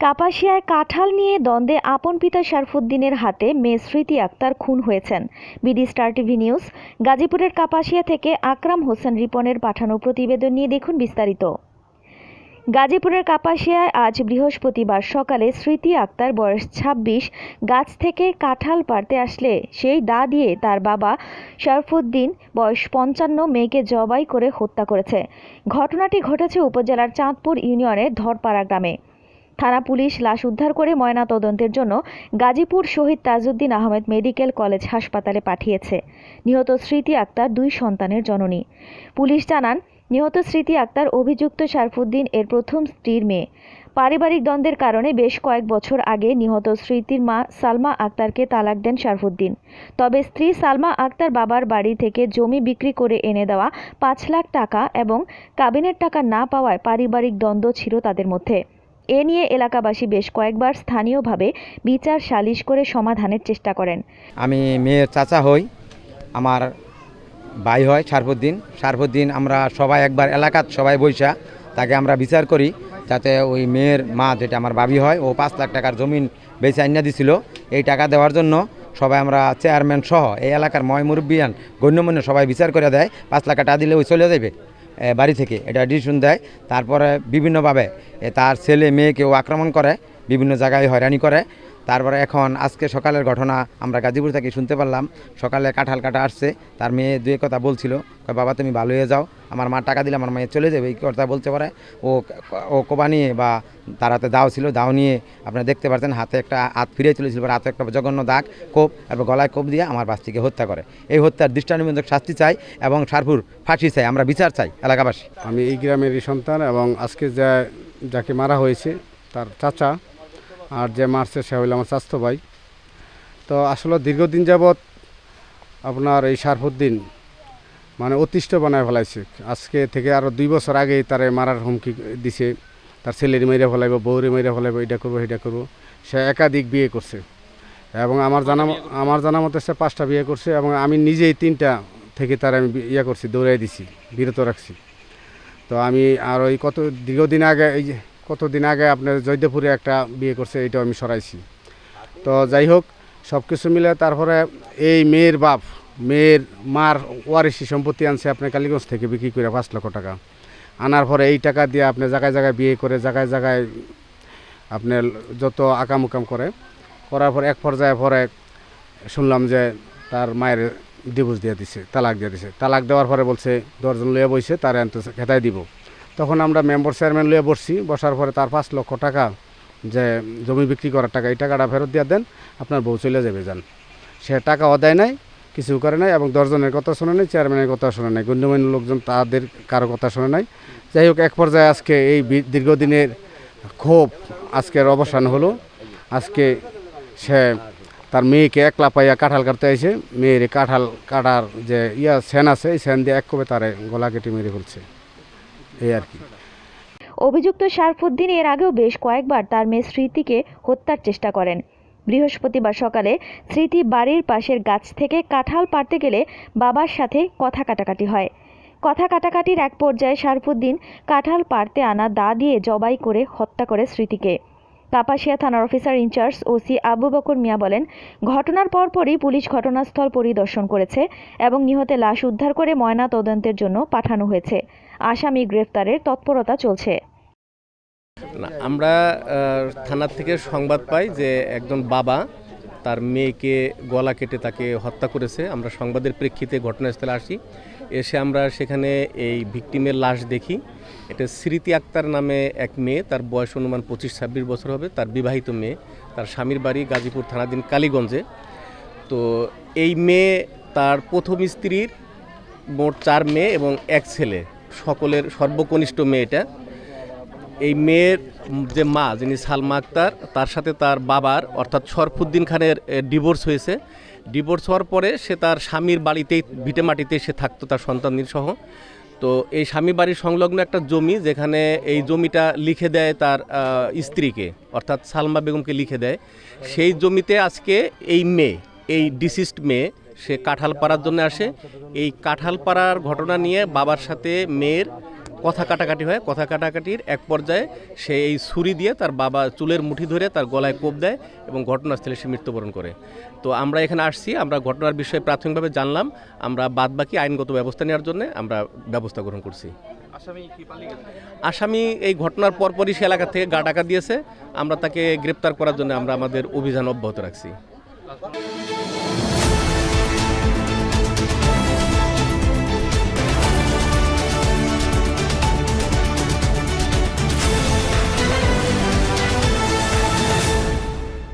কাপাসিয়ায় কাঁঠাল নিয়ে দ্বন্দ্বে আপন পিতা শারফুদ্দিনের হাতে মেয়ে স্মৃতি আক্তার খুন হয়েছেন। বিডি স্টার টিভি নিউজ, গাজীপুরের কাপাসিয়া থেকে আকরাম হোসেন রিপনের পাঠানো প্রতিবেদন নিয়ে দেখুন বিস্তারিত। গাজীপুরের কাপাসিয়ায় আজ বৃহস্পতিবার সকালে স্মৃতি আক্তার বয়স ছাব্বিশ, গাছ থেকে কাঁঠাল পাড়তে আসলে সেই দা দিয়ে তার বাবা শরফুদ্দিন বয়স পঞ্চান্ন মেয়েকে জবাই করে হত্যা করেছে। ঘটনাটি ঘটেছে উপজেলার চাঁদপুর ইউনিয়নের ধরপাড়া গ্রামে। থানা পুলিশ লাশ উদ্ধার করে ময়নাতদন্তের জন্য গাজীপুর শহীদ তাজউদ্দিন আহমেদ মেডিকেল কলেজ হাসপাতালে পাঠিয়েছে। নিহত স্মৃতি আক্তার দুই সন্তানের জননী। পুলিশ জানান, নিহত স্মৃতি আক্তার অভিযুক্ত শারফুদ্দিন এর প্রথম স্ত্রীর মেয়ে। পারিবারিক দ্বন্দ্বের কারণে বেশ কয়েক বছর আগে নিহত স্মৃতির মা সালমা আক্তারকে তালাক দেন শারফুদ্দিন। তবে স্ত্রী সালমা আক্তার বাবার বাড়ি থেকে জমি বিক্রি করে এনে দেওয়া পাঁচ লাখ টাকা এবং কাবিনের টাকা না পাওয়ায় পারিবারিক দ্বন্দ্ব ছিল তাদের মধ্যে। এ নিয়ে এলাকাবাসী বেশ কয়েকবার স্থানীয়ভাবে বিচার সালিশ করে সমাধানের চেষ্টা করেন। আমি মেয়ের চাচা হই, আমার ভাই হয় সারফুদ্দিন সারফুদ্দিন আমরা সবাই একবার এলাকার সবাই বৈশা তাকে আমরা বিচার করি, যাতে ওই মেয়ের মা যেটা আমার ভাবি হয়, ও পাঁচ লাখ টাকার জমিন বেচে আইনা দিছিল। এই টাকা দেওয়ার জন্য সবাই আমরা চেয়ারম্যান সহ এই এলাকার ময় মুরব্বিয়ান গণ্যমান্য সবাই বিচার করে দেয়, পাঁচ লাখ টাকা দিলে ওই চলে যাবে বাড়ি থেকে। এটা ডিসিশন দেয়। তারপরে বিভিন্নভাবে তার ছেলে, মেয়েকেও আক্রমণ করে। বিভিন্ন জায়গায় হয়রানি করে। তারপরে এখন আজকে সকালের ঘটনা আমরা গাজীপুর থেকে শুনতে পারলাম। সকালে কাঁঠাল কাটা আসছে, তার মেয়ে দুই কথা বলছিল বাবা, তুমি ভালো হয়ে যাও, আমার মা টাকা দিলে আমার মেয়ে চলে যাবে। এই কথা বলতে পারে। ও ও কোবা নিয়ে বা তার হাতে দাও ছিল, দাও নিয়ে আপনারা দেখতে পাচ্ছেন হাতে একটা হাত ফিরে চলেছিল হাতে একটা জঘন্য দাগ, কোপ, তারপর গলায় কোপ দিয়ে আমার বাচ্চাকে হত্যা করে। এই হত্যার দৃষ্টান্তমূলক শাস্তি চাই এবং সারপুর ফাঁসি চাই, আমরা বিচার চাই এলাকাবাসী। আমি এই গ্রামেরই সন্তান এবং আজকে যা, যাকে মারা হয়েছে, তার চাচা আর যে মারছে সে হইল আমার স্বাস্থ্য ভাই। তো আসলে দীর্ঘদিন যাবৎ আপনার এই শারফুদ্দিন মানে অতিষ্ঠ বানায় ফেলাইছে। আজকে থেকে আরও দুই বছর আগেই তারে মারার হুমকি দিছে। তার ছেলের মেরে ফেলাইব, বউরে মেরে ফেলাইব, এটা করব এটা করব। সে একাধিক বিয়ে করছে। এবং আমার জানা আমার জানা মতে সে পাঁচটা বিয়ে করছে এবং আমি নিজেই তিনটা থেকে তার আমি ইয়ে করছি, দৌড়াই দিছি, বিরত রাখছি। তো আমি আর ওই কত দীর্ঘদিন আগে এই যে কতদিন আগে আপনার জয়দেবপুরে একটা বিয়ে করছে এইটাও আমি সরাইছি। তো যাই হোক সব কিছু মিলে তারপরে এই মেয়ের বাপ, মেয়ের মার ওয়ারিসি সম্পত্তি আনছে আপনার কালীগঞ্জ থেকে বিক্রি করে পাঁচ লক্ষ টাকা। আনার পরে এই টাকা দিয়ে আপনি জায়গায় জায়গায় বিয়ে করে, জায়গায় জায়গায় আপনার যত আকাম উকাম করে, করার পর এক পর্যায়ে পরে শুনলাম যে তার মায়ের ডিভোর্স দিয়ে দিছে, তালাক দিয়ে দিছে। তালাক দেওয়ার পরে বলছে, দশজন লইয়া বইছে, তার খেতাই দিব। তখন আমরা মেম্বার চেয়ারম্যান লইয়া বসছি, বসার পরে তার পাঁচ লক্ষ টাকা যে জমি বিক্রি করার টাকা, এই টাকাটা ফেরত দিয়ে দেন, আপনার বউ চলে যাবে যান। সে টাকা অদায় নাই কিছু করে নাই এবং দশজনের কথা শোনে নাই, চেয়ারম্যানের কথা শোনে নাই, গণ্যমান্য লোকজন তাদের কারও কথা শোনে নাই। যাই হোক, এক পর্যায়ে আজকে এই দীর্ঘদিনের ক্ষোভ আজকের অবসান হলো। আজকে সে তার মেয়েকে একলা পাইয়া কাঁঠাল কাটতে আইছে। মেয়ের কাঁঠাল কাটার যে ইয়া সেন আছে, এই সেন দিয়ে এক কবে তারে গলা কেটে মেরে ফেলছে। এই আর কি। অভিযুক্ত শারফুদ্দিন এর আগেও বেশ কয়েকবার তার মেয়ে স্মৃতিকে হত্যার চেষ্টা করেন। বৃহস্পতিবার সকালে স্মৃতি বাড়ির পাশের গাছ থেকে কাঁঠাল পাড়তে গেলে বাবার সাথে কথা কাটাকাটি হয়। কথা কাটাকাটির এক পর্যায়ে শারফুদ্দিন কাঁঠাল পাড়তে আনা দা দিয়ে জবাই করে হত্যা করে স্মৃতিকে। কাপাসিয়া থানার officer in charge OC Abu Bakar Mia বলেন, ঘটনার পরপরই পুলিশ ঘটনাস্থল পরিদর্শন করেছে এবং নিহতের লাশ উদ্ধার করে ময়না তদন্তের জন্য পাঠানো হয়েছে। আসামি গ্রেফতারের তৎপরতা চলছে। আমরা থানার থেকে সংবাদ পাই যে একজন বাবা তার মেয়েকে গলা কেটে তাকে হত্যা করেছে। আমরা সংবাদের প্রেক্ষিতে ঘটনাস্থলে আসি। এসে আমরা সেখানে এই ভিকটিমের লাশ দেখি। এটা স্মৃতি আক্তার নামে এক মেয়ে, তার বয়স অনুমান পঁচিশ ছাব্বিশ বছর হবে, তার বিবাহিত মেয়ে। তার স্বামীর বাড়ি গাজীপুর থানাধীন কালীগঞ্জে। তো এই মেয়ে, তার প্রথম স্ত্রীর মোট চার মেয়ে এবং এক ছেলে। সকলের সর্বকনিষ্ঠ মেয়েটা এই মেয়ের যে মা, যিনি সালমা আক্তার, তার সাথে তার বাবার, অর্থাৎ শরফুদ্দিন খানের ডিভোর্স হয়েছে। ডিভোর্স হওয়ার পরে সে তার স্বামীর বাড়িতেই, ভিটে মাটিতে সে থাকতো, তার সন্তানদের সহ তো এই স্বামী বাড়ির সংলগ্ন একটা জমি, যেখানে এই জমিটা লিখে দেয় তার স্ত্রীকে, অর্থাৎ সালমা বেগমকে লিখে দেয়। সেই জমিতে আজকে এই মেয়ে, এই ডিসিস্ট মেয়ে, সে কাঁঠাল পাড়ার জন্য আসে। এই কাঁঠাল পাড়ার ঘটনা নিয়ে বাবার সাথে মেয়ের কথা কাটাকাটি হয়। কথা কাটাকাটির এক পর্যায়ে সে এই ছুরি দিয়ে তার বাবা চুলের মুঠি ধরে তার গলায় কোপ দেয় এবং ঘটনাস্থলে সে মৃত্যুবরণ করে। তো আমরা এখানে আসছি আমরা ঘটনার বিষয়ে প্রাথমিকভাবে জানলাম আমরা বাদবাকি আইনগত ব্যবস্থা নেওয়ার জন্য আমরা ব্যবস্থা গ্রহণ করছি। আসামি এই ঘটনার পরপরই সে এলাকা থেকে গা ডাকা দিয়েছে। আমরা তাকে গ্রেপ্তার করার জন্য আমরা আমাদের অভিযান অব্যাহত রাখছি।